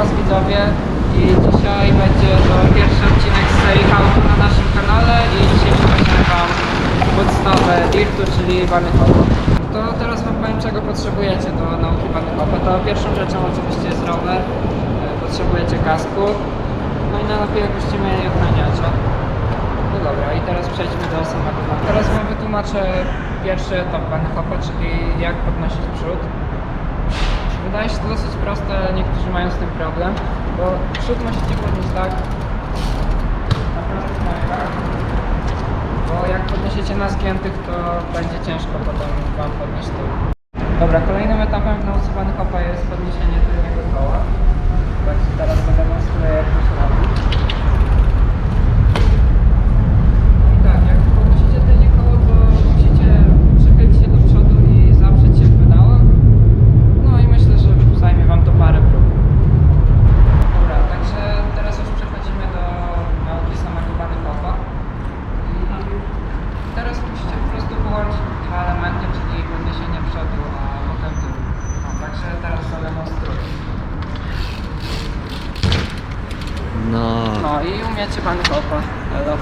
Was widzowie i dzisiaj będzie to pierwszy odcinek z serii to na naszym kanale i dzisiaj pokażę Wam podstawę Dirtu, czyli Hopa. To teraz Wam powiem czego potrzebujecie do nauki Hopa. To pierwszą rzeczą oczywiście jest rower, e, potrzebujecie kasku, no i najlepiej jakbyście mieli ochraniacza. No dobra, i teraz przejdźmy do samego. Teraz Wam wytłumaczę pierwszy etap Hopa, czyli jak podnosić przód. Wydaje się to dosyć proste, niektórzy mają z tym problem, bo przód musicie podnieść tak, na prostych nogach, bo jak podniesiecie na zgiętych, to będzie ciężko potem Wam podnieść tył. Dobra, kolejnym etapem w nauce Van Hopa jest podniesienie tylnego koła. Także teraz zademonstruję jak to się robi. I tak, jak podnosicie tylnie koło, to musicie przychylić się do przodu i zaprzeć się w pedałach. No i myślę, że zajmie Wam to parę prób. Dobra, także teraz już przechodzimy do nauki samego Bunny Hopa. I teraz musicie po prostu połączyć dwa elementy, czyli podniesienie przodu, a potem tył. No, także teraz zademonstruję. No. No i umiecie Bunny Hopa. Elo.